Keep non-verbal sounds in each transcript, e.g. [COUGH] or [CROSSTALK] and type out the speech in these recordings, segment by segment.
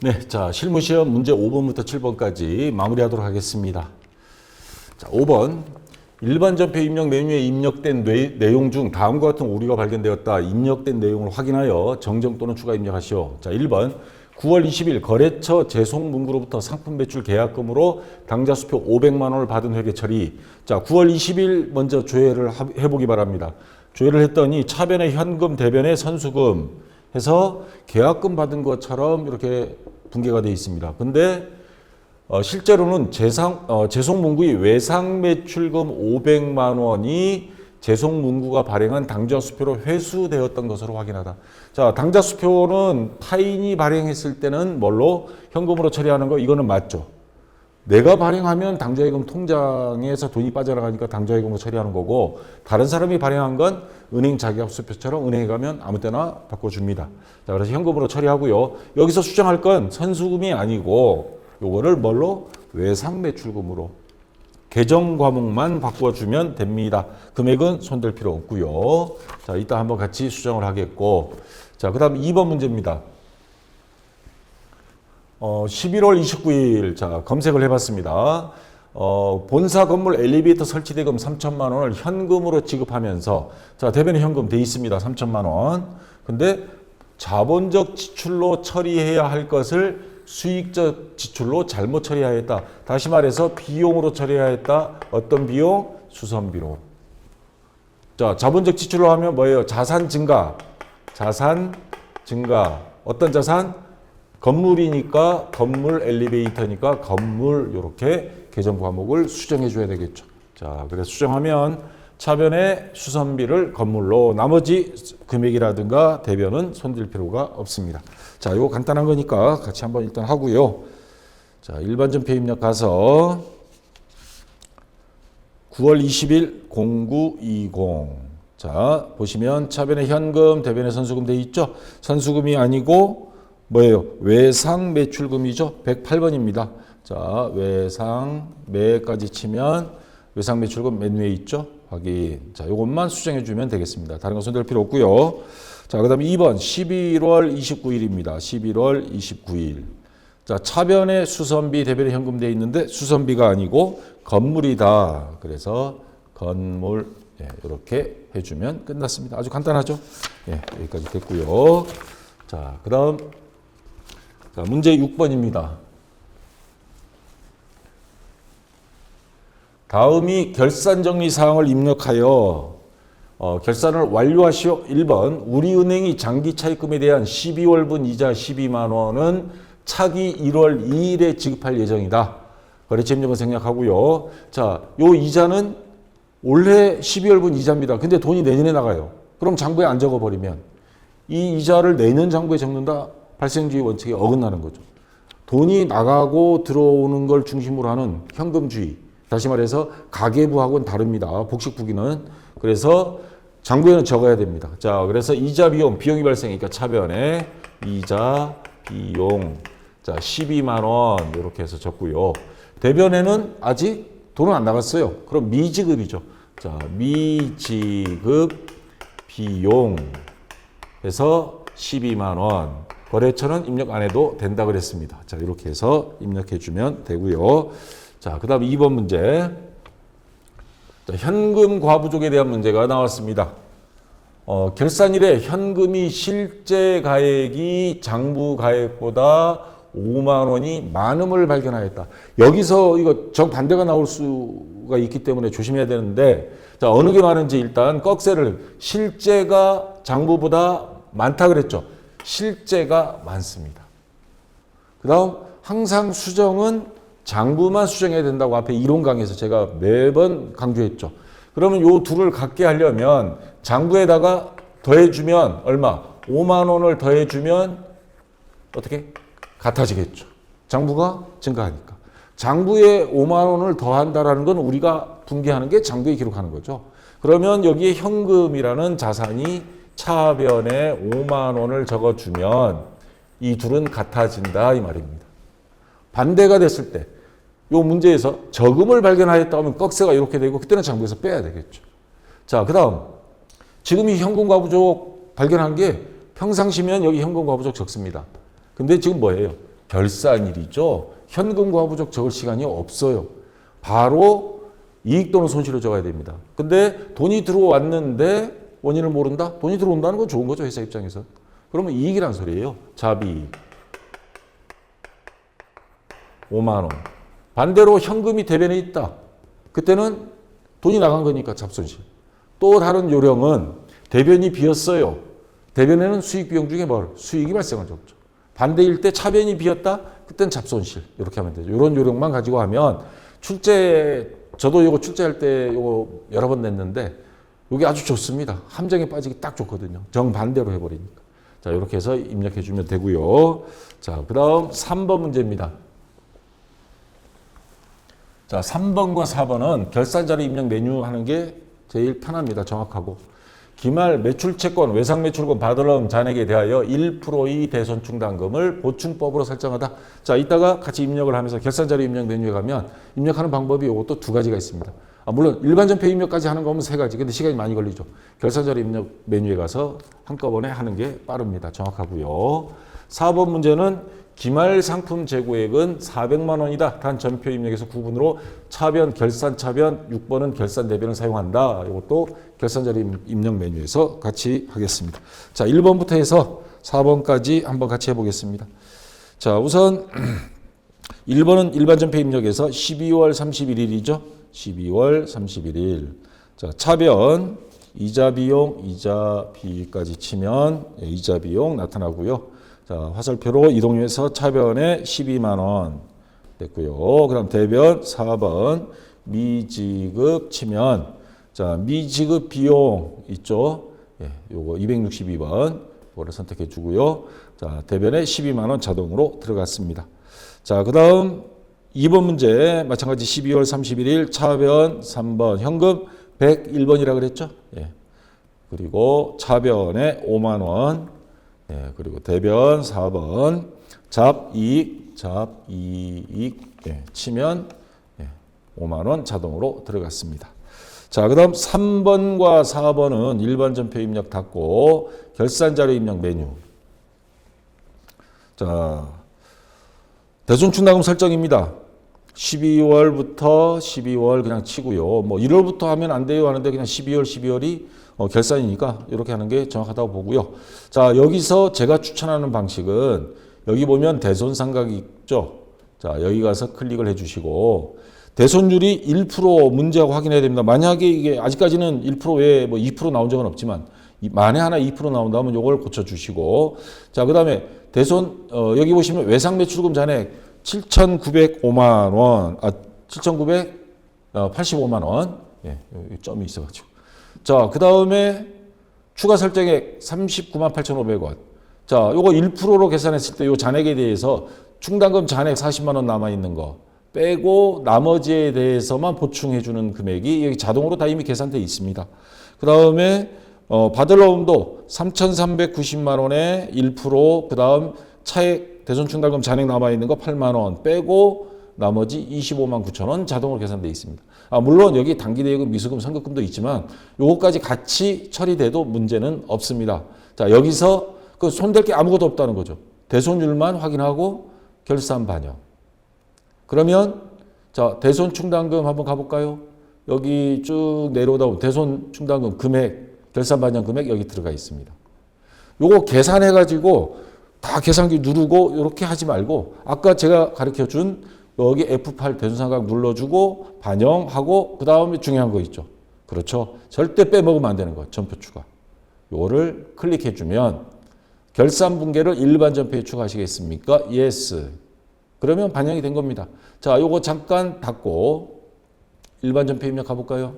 네, 자 실무시험 문제 5번부터 7번까지 마무리하도록 하겠습니다. 자, 5번 일반 전표 입력 메뉴에 입력된 뇌- 내용 중 다음과 같은 오류가 발견되었다. 입력된 내용을 확인하여 정정 또는 추가 입력하시오. 자, 1번 9월 20일 거래처 제송 문구로부터 상품 매출 계약금으로 당좌 수표 500만 원을 받은 회계 처리. 자, 9월 20일 먼저 조회를 하- 해보기 바랍니다. 조회를 했더니 차변의 현금, 대변의 선수금 해서 계약금 받은 것처럼 이렇게 분개가 되어 있습니다. 근데 어, 실제로는 재상, 어, 재송문구의 외상 매출금 500만 원이 재송문구가 발행한 당좌 수표로 회수되었던 것으로 확인하다. 자, 당좌 수표는 타인이 발행했을 때는 뭘로 현금으로 처리하는 거 이거는 맞죠. 내가 발행하면 당좌예금 통장에서 돈이 빠져나가니까 당좌예금으로 처리하는 거고 다른 사람이 발행한 건 은행 자격수표처럼 은행에 가면 아무 때나 바꿔줍니다. 자, 그래서 현금으로 처리하고요. 여기서 수정할 건 선수금이 아니고 요거를 뭘로 외상 매출금으로 계정 과목만 바꿔주면 됩니다. 금액은 손댈 필요 없고요. 자, 이따 한번 같이 수정을 하겠고 자, 그 다음 2번 문제입니다. 어, 11월 29일 자 검색을 해봤습니다. 어, 본사 건물 엘리베이터 설치 대금 3천만 원을 현금으로 지급하면서 자 대변에 현금 돼 있습니다. 3천만 원. 근데 자본적 지출로 처리해야 할 것을 수익적 지출로 잘못 처리하였다. 다시 말해서 비용으로 처리하였다. 어떤 비용? 수선비로. 자, 자본적 지출로 하면 뭐예요? 자산 증가. 자산 증가. 어떤 자산? 건물이니까 건물 엘리베이터니까 건물 이렇게 계정 과목을 수정해 줘야 되겠죠. 자, 그래서 수정하면 차변의 수선비를 건물로 나머지 금액이라든가 대변은 손댈 필요가 없습니다. 자, 이거 간단한 거니까 같이 한번 일단 하고요. 자, 일반 전표 입력 가서 9월 20일 0920. 자, 보시면 차변에 현금, 대변에 선수금 돼 있죠? 선수금이 아니고 뭐예요? 외상 매출금이죠? 108번입니다. 자, 외상 매까지 치면 외상 매출금 맨 위에 있죠? 확인. 자, 이것만 수정해 주면 되겠습니다. 다른 거 손댈 필요 없고요. 자, 그다음에 2번 11월 29일입니다. 11월 29일. 자, 차변에 수선비, 대변에 현금 돼 있는데 수선비가 아니고 건물이다. 그래서 건물 예, 이렇게 해주면 끝났습니다. 아주 간단하죠? 예, 여기까지 됐고요. 자, 그다음 자, 문제 6번입니다. 다음이 결산 정리 사항을 입력하여 어, 결산을 완료하시오. 1번 우리은행이 장기 차입금에 대한 12월분 이자 12만 원은 차기 1월 2일에 지급할 예정이다. 거래처 입력은 생략하고요. 자, 요 이자는 올해 12월분 이자입니다. 근데 돈이 내년에 나가요. 그럼 장부에 안 적어버리면 이 이자를 내년 장부에 적는다. 발생주의 원칙에 어긋나는 거죠. 돈이 나가고 들어오는 걸 중심으로 하는 현금주의. 다시 말해서 가계부하고는 다릅니다. 복식부기는. 그래서 장부에는 적어야 됩니다. 자, 그래서 이자 비용, 비용이 발생하니까 차변에 이자 비용. 자, 12만 원 이렇게 해서 적고요. 대변에는 아직 돈은 안 나갔어요. 그럼 미지급이죠. 자, 미지급 비용 해서 12만 원. 거래처는 입력 안 해도 된다 그랬습니다. 자, 이렇게 해서 입력해 주면 되고요. 자, 그다음 2번 문제. 자, 현금 과부족에 대한 문제가 나왔습니다. 어, 결산일에 현금이 실제 가액이 장부 가액보다 5만 원이 많음을 발견하였다. 여기서 이거 정반대가 나올 수가 있기 때문에 조심해야 되는데 자, 어느 게 많은지 일단 꺽쇠를 실제가 장부보다 많다 그랬죠. 실제가 많습니다. 그 다음 항상 수정은 장부만 수정해야 된다고 앞에 이론 강의에서 제가 매번 강조했죠. 그러면 요 둘을 같게 하려면 장부에다가 더해주면 얼마? 5만 원을 더해주면 어떻게? 같아지겠죠. 장부가 증가하니까. 장부에 5만 원을 더한다라는 건 우리가 분개하는 게 장부에 기록하는 거죠. 그러면 여기에 현금이라는 자산이 차변에 5만 원을 적어주면 이 둘은 같아진다 이 말입니다. 반대가 됐을 때 이 문제에서 저금을 발견하였다 하면 꺽쇠가 이렇게 되고 그때는 장부에서 빼야 되겠죠. 자, 그 다음 지금 이 현금 과부족 발견한 게 평상시면 여기 현금 과부족 적습니다. 근데 지금 뭐예요? 결산일이죠. 현금 과 부족 적을 시간이 없어요. 바로 이익 또는 손실을 적어야 됩니다. 근데 돈이 들어왔는데 원인을 모른다? 돈이 들어온다는 건 좋은 거죠, 회사 입장에서. 그러면 이익이란 소리예요. 자비 5만 원. 반대로 현금이 대변에 있다. 그때는 돈이 나간 거니까 잡손실. 또 다른 요령은 대변이 비었어요. 대변에는 수익 비용 중에 뭘? 수익이 발생한 적 없죠. 반대일 때 차변이 비었다? 그땐 잡손실. 이렇게 하면 되죠. 이런 요령만 가지고 하면 출제, 저도 이거 출제할 때 이거 여러 번 냈는데 이게 아주 좋습니다. 함정에 빠지기 딱 좋거든요. 정반대로 해버리니까. 자, 이렇게 해서 입력해 주면 되고요. 자, 그 다음 3번 문제입니다. 자, 3번과 4번은 결산자료 입력 메뉴 하는 게 제일 편합니다. 정확하고. 기말 매출채권, 외상매출권 받으러 잔액에 대하여 1%의 대손충당금을 보충법으로 설정하다. 자, 이따가 같이 입력을 하면서 결산자료 입력 메뉴에 가면 입력하는 방법이 이것도 두 가지가 있습니다. 아, 물론 일반 전표 입력까지 하는 거면 세 가지. 근데 시간이 많이 걸리죠. 결산자료 입력 메뉴에 가서 한꺼번에 하는 게 빠릅니다. 정확하고요. 4번 문제는 기말 상품 재고액은 400만 원이다. 단 전표 입력에서 구분으로 차변, 결산 차변, 6번은 결산 대변을 사용한다. 이것도 결산자료 입력 메뉴에서 같이 하겠습니다. 자, 1번부터 해서 4번까지 한번 같이 해보겠습니다. 자, 우선 1번은 일반 전표 입력에서 12월 31일이죠. 12월 31일. 자, 차변, 이자 비용, 이자 비까지 치면 예, 이자 비용 나타나고요. 자, 화살표로 이동해서 차변에 12만 원 됐고요. 그다음 대변 4번 미지급 치면 자, 미지급 비용 있죠? 예, 요거 262번 이거를 선택해 주고요. 자, 대변에 12만 원 자동으로 들어갔습니다. 자, 그다음 2번 문제 마찬가지 12월 31일 차변 3번 현금 101번이라 그랬죠? 예. 그리고 차변에 5만 원 예, 그리고 대변 4번 잡이익 잡이익 예, 치면 예, 5만 원 자동으로 들어갔습니다. 자, 그다음 3번과 4번은 일반 전표 입력 닫고 결산 자료 입력 메뉴. 자, 대손 충당금 설정입니다. 12월부터 12월 그냥 치고요. 뭐 1월부터 하면 안 돼요 하는데 그냥 12월 12월이 어, 결산이니까 이렇게 하는 게 정확하다고 보고요. 자, 여기서 제가 추천하는 방식은 여기 보면 대손 삼각이 있죠. 자, 여기 가서 클릭을 해 주시고 대손율이 1% 문제하고 확인해야 됩니다. 만약에 이게 아직까지는 1% 외에 뭐 2% 나온 적은 없지만 이- 만에 하나 2% 나온다면 요걸 고쳐 주시고 자, 그 다음에 대손 어, 여기 보시면 외상 매출금 잔액 7,905만 원, 아 7,985만 원, 예, 점이 있어가지고. 자, 그 다음에 추가 설정액 39만 8,500원. 자, 요거 1%로 계산했을 때 요 잔액에 대해서 충당금 잔액 40만 원 남아 있는 거 빼고 나머지에 대해서만 보충해 주는 금액이 여기 자동으로 다 이미 계산돼 있습니다. 그 다음에 어, 어음도 3,390만 원에 1%, 그 다음 차액 대손충당금 잔액 남아 있는 거 8만 원 빼고 나머지 25만 9천 원 자동으로 계산돼 있습니다. 아, 물론 여기 단기대여금, 미수금, 선급금도 있지만 요거까지 같이 처리돼도 문제는 없습니다. 자, 여기서 그 손댈 게 아무것도 없다는 거죠. 대손율만 확인하고 결산 반영. 그러면 자, 대손 충당금 한번 가볼까요? 여기 쭉 내려오다 보면 대손 충당금 금액, 결산 반영 금액 여기 들어가 있습니다. 요거 계산해 가지고 다 계산기 누르고 이렇게 하지 말고 아까 제가 가르쳐 준 여기 F8 대손삼각 눌러주고 반영하고 그 다음에 중요한 거 있죠. 그렇죠. 절대 빼먹으면 안 되는 거 전표 추가. 요거를 클릭해 주면 결산 분계를 일반 전표에 추가하시겠습니까? Yes. 그러면 반영이 된 겁니다. 자, 요거 잠깐 닫고 일반 전표 입력 가볼까요?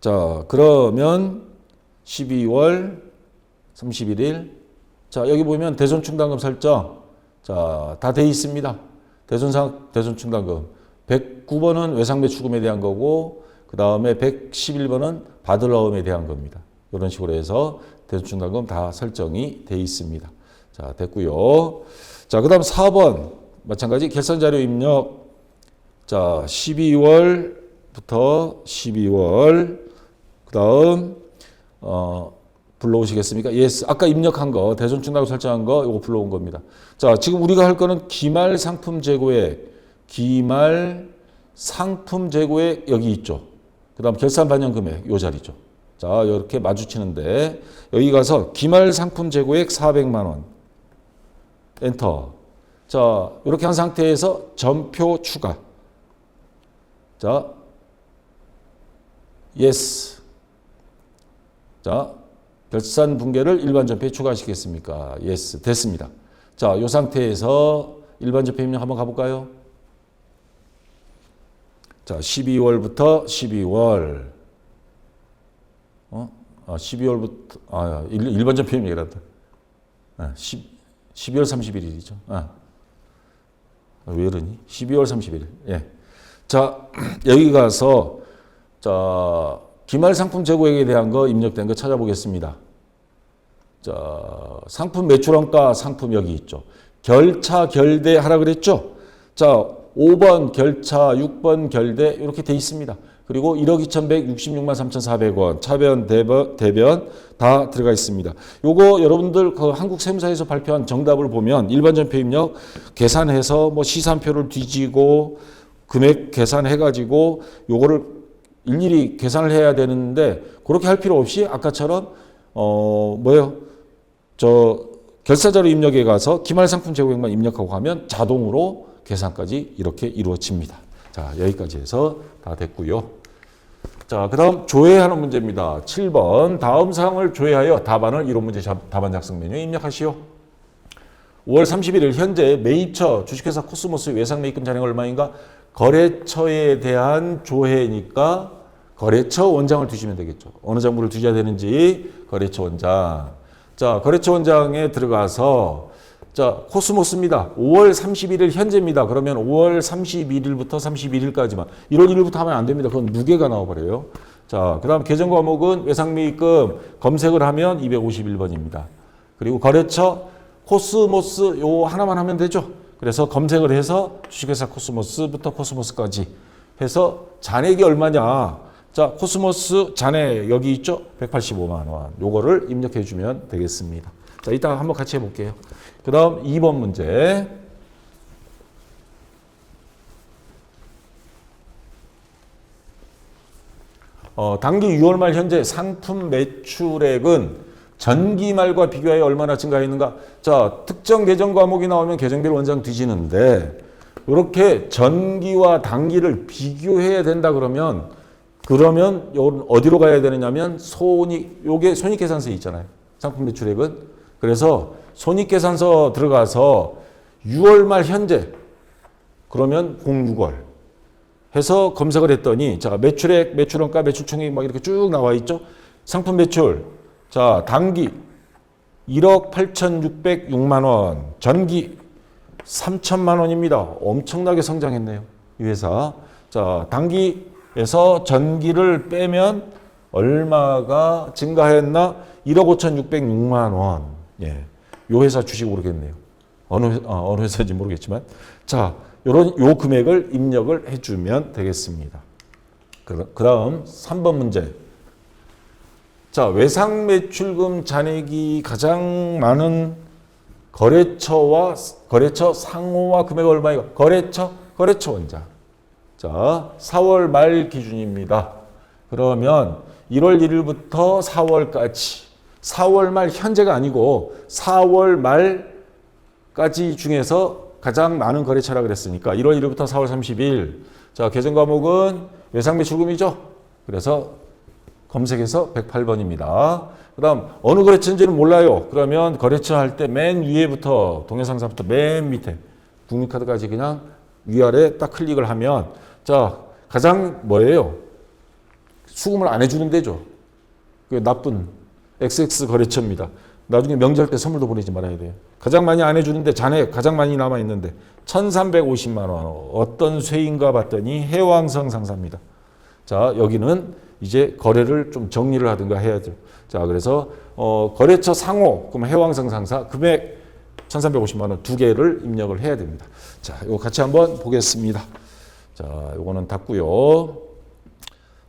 자, 그러면 12월 31일. 자, 여기 보면 대손 충당금 설정. 자, 다 돼 있습니다. 대손상, 대손 충당금. 109번은 외상 매출금에 대한 거고, 그 다음에 111번은 받을 어음에 대한 겁니다. 이런 식으로 해서 대손 충당금 다 설정이 돼 있습니다. 자, 됐고요. 자, 그 다음 4번. 마찬가지 결산 자료 입력. 자, 12월부터 12월. 그 다음, 어, 불러오시겠습니까? 예스. 아까 입력한 거, 대손충라고 설정한 거, 이거 불러온 겁니다. 자, 지금 우리가 할 거는 기말 상품 재고액, 기말 상품 재고액 여기 있죠. 그 다음 결산 반영 금액, 요 자리죠. 자, 이렇게 마주치는데, 여기 가서 기말 상품 재고액 400만원. 엔터. 자, 이렇게 한 상태에서 점표 추가. 자, 예스. 자, 결산 붕괴를 일반 전표에 추가하시겠습니까? 예스. 됐습니다. 자, 이 상태에서 일반 전표 입력 한번 가볼까요? 자, 12월부터 12월. 어? 아, 12월부터, 아, 일- 일반 전표 입력이란다. 아, 10, 12월 31일이죠. 아. 아, 왜 이러니? 12월 31일. 예. 자, [CLEARS THROAT] 여기 가서, 자, 기말 상품 재고액에 대한 거 입력된 거 찾아보겠습니다. 자, 상품 매출원가 상품 여기 있죠. 결차 결대 하라 그랬죠? 자, 5번 결차, 6번 결대 이렇게 돼 있습니다. 그리고 1억 2,166만 3,400원 차변, 대변, 대변 다 들어가 있습니다. 요거 여러분들 그 한국 세무사에서 발표한 정답을 보면 일반 전표 입력 계산해서 뭐 시산표를 뒤지고 금액 계산해 가지고 요거를 일일이 계산을 해야 되는데 그렇게 할 필요 없이 아까처럼 어 뭐예요? 저 결사자료 입력에 가서 기말 상품 재고액만 입력하고 가면 자동으로 계산까지 이렇게 이루어집니다. 자, 여기까지 해서 다 됐고요. 자, 그다음 조회하는 문제입니다. 7번 다음 사항을 조회하여 답안을 이론 문제 자- 답안 작성 메뉴에 입력하시오. 5월 31일 현재 매입처 주식회사 코스모스 외상 매입금 잔액 얼마인가? 거래처에 대한 조회니까 거래처 원장을 두시면 되겠죠. 어느 장부를 두셔야 되는지 거래처 원장. 자, 거래처 원장에 들어가서 자, 코스모스입니다. 5월 31일 현재입니다. 그러면 5월 31일부터 31일까지만. 1월 1일부터 하면 안 됩니다. 그건 무게가 나와버려요. 자, 그 다음 계정 과목은 외상매입금 검색을 하면 251번입니다. 그리고 거래처 코스모스 요 하나만 하면 되죠. 그래서 검색을 해서 주식회사 코스모스부터 코스모스까지 해서 잔액이 얼마냐. 자, 코스모스 잔액 여기 있죠? 185만 원. 요거를 입력해 주면 되겠습니다. 자, 이따가 한번 같이 해 볼게요. 그 다음 2번 문제. 어, 당기 6월 말 현재 상품 매출액은 전기 말과 비교하여 얼마나 증가했는가? 자, 특정 계정 과목이 나오면 계정별 원장 뒤지는데 이렇게 전기와 단기를 비교해야 된다 그러면 그러면 요 어디로 가야 되느냐면 손익 요게 손익계산서에 있잖아요. 상품 매출액은 그래서 손익계산서 들어가서 6월 말 현재 그러면 06월 해서 검색을 했더니 자 매출액, 매출원가, 매출총액 막 이렇게 쭉 나와 있죠. 상품 매출 자 단기 1억 8,606만 원, 전기 3천만 원입니다. 엄청나게 성장했네요. 이 회사. 자 단기에서 전기를 빼면 얼마가 증가했나? 1억 5,606만 원. 예, 요 회사 주식 모르겠네요. 어느 회- 어, 어느 회사인지 모르겠지만 자 요런 요 금액을 입력을 해주면 되겠습니다. 그 다음 3번 문제. 자, 외상 매출금 잔액이 가장 많은 거래처와 거래처 상호와 금액 얼마이가? 거래처 거래처 원자. 자, 4월 말 기준입니다. 그러면 1월 1일부터 4월까지 4월 말 현재가 아니고 4월 말까지 중에서 가장 많은 거래처라 그랬으니까 1월 1일부터 4월 30일. 자, 계정 과목은 외상 매출금이죠. 그래서 검색해서 108번입니다. 그 다음, 어느 거래처인지는 몰라요. 그러면 거래처 할 때 맨 위에부터, 동해상사부터 맨 밑에, 국민카드까지 그냥 위아래 딱 클릭을 하면, 자, 가장 뭐예요? 수금을 안 해주는 데죠. 그 나쁜 XX 거래처입니다. 나중에 명절 때 선물도 보내지 말아야 돼요. 가장 많이 안 해주는데 잔액 가장 많이 남아 있는데 1,350만 원 어떤 쇠인가 봤더니 해왕성 상사입니다. 자 여기는 이제 거래를 좀 정리를 하든가 해야죠. 자 그래서 어, 거래처 상호 그럼 해왕성 상사 금액 1,350만 원 두 개를 입력을 해야 됩니다. 자 이거 같이 한번 보겠습니다. 자 이거는 닫고요.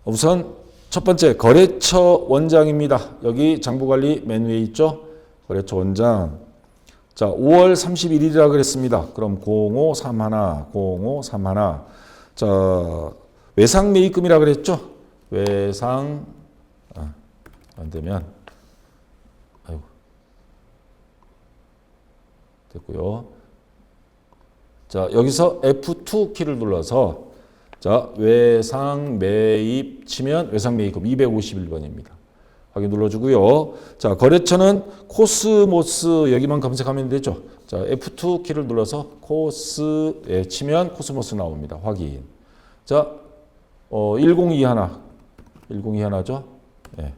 우선 첫 번째 거래처 원장입니다. 여기 장부관리 맨 위에 있죠? 거래처 원장. 자, 5월 31일이라 그랬습니다. 그럼 0531, 0531. 자, 외상 매입금이라 그랬죠? 외상 아, 안 되면 아이고 됐고요. 자 여기서 F2 키를 눌러서 자 외상 매입 치면 외상 매입금 251번입니다. 확인 눌러주고요. 자 거래처는 코스모스 여기만 검색하면 되죠. 자 F2 키를 눌러서 코스에 치면 코스모스 나옵니다. 확인. 자 어, 1021 10이 하나죠. 예.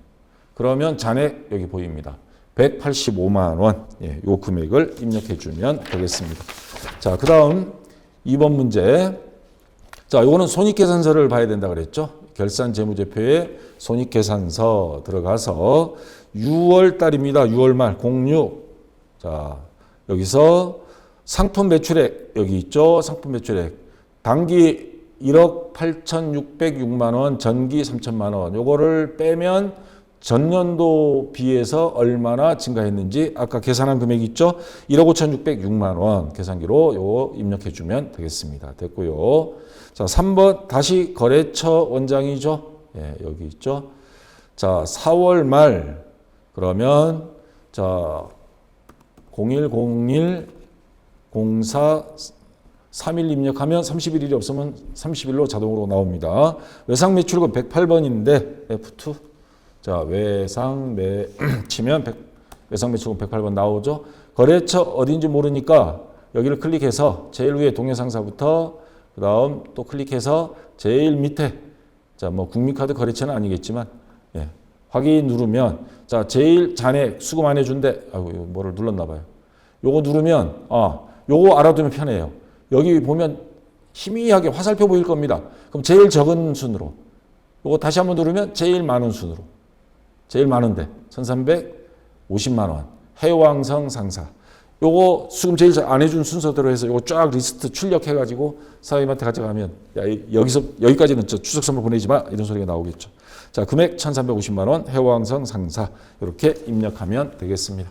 그러면 잔액 여기 보입니다. 185만 원. 예, 요 금액을 입력해 주면 되겠습니다. 자, 그다음 2번 문제. 자, 요거는 손익계산서를 봐야 된다 그랬죠. 결산 재무제표에 손익계산서 들어가서 6월 달입니다. 6월 말 06. 자, 여기서 상품 매출액 여기 있죠. 상품 매출액. 단기 1억 8,606만 원, 전기 3천만 원. 요거를 빼면 전년도 비해서 얼마나 증가했는지 아까 계산한 금액 있죠? 1억 5,606만 원 계산기로 요거 입력해 주면 되겠습니다. 됐고요. 자, 3번 다시 거래처 원장이죠? 예, 여기 있죠? 자, 4월 말 그러면 자, 0101 04 3일 입력하면 31일이 없으면 30일로 자동으로 나옵니다. 외상 매출금 108번인데 F2 자, 외상 매 [CLEARS THROAT] 치면 100, 외상 매출금 108번 나오죠. 거래처 어딘지 모르니까 여기를 클릭해서 제일 위에 동해상사부터 그 다음 또 클릭해서 제일 밑에 자, 뭐 국민카드 거래처는 아니겠지만 예. 확인 누르면 자, 제일 잔액 수금 안 해준대. 아이고, 뭐를 눌렀나 봐요. 요거 누르면 아, 요거 알아두면 편해요. 여기 보면 희미하게 화살표 보일 겁니다. 그럼 제일 적은 순으로 요거 다시 한번 누르면 제일 많은 순으로 제일 많은데 1350만 원 해왕성 상사 요거 수금 제일 잘안 해준 순서대로 해서 요거 쫙 리스트 출력해 가지고 사장님한테 가져가면 야 이- 여기서 여기까지는 저 추석 선물 보내지 마 이런 소리가 나오겠죠. 자 금액 1350만 원 해왕성 상사 이렇게 입력하면 되겠습니다.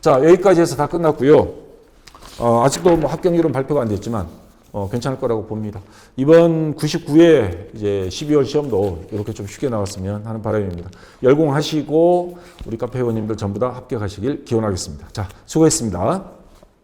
자 여기까지 해서 다 끝났고요. 어, 아직도 뭐 합격률은 발표가 안 됐지만 어, 괜찮을 거라고 봅니다. 이번 99회 이제 12월 시험도 이렇게 좀 쉽게 나왔으면 하는 바람입니다. 열공하시고 우리 카페 회원님들 전부 다 합격하시길 기원하겠습니다. 자, 수고했습니다.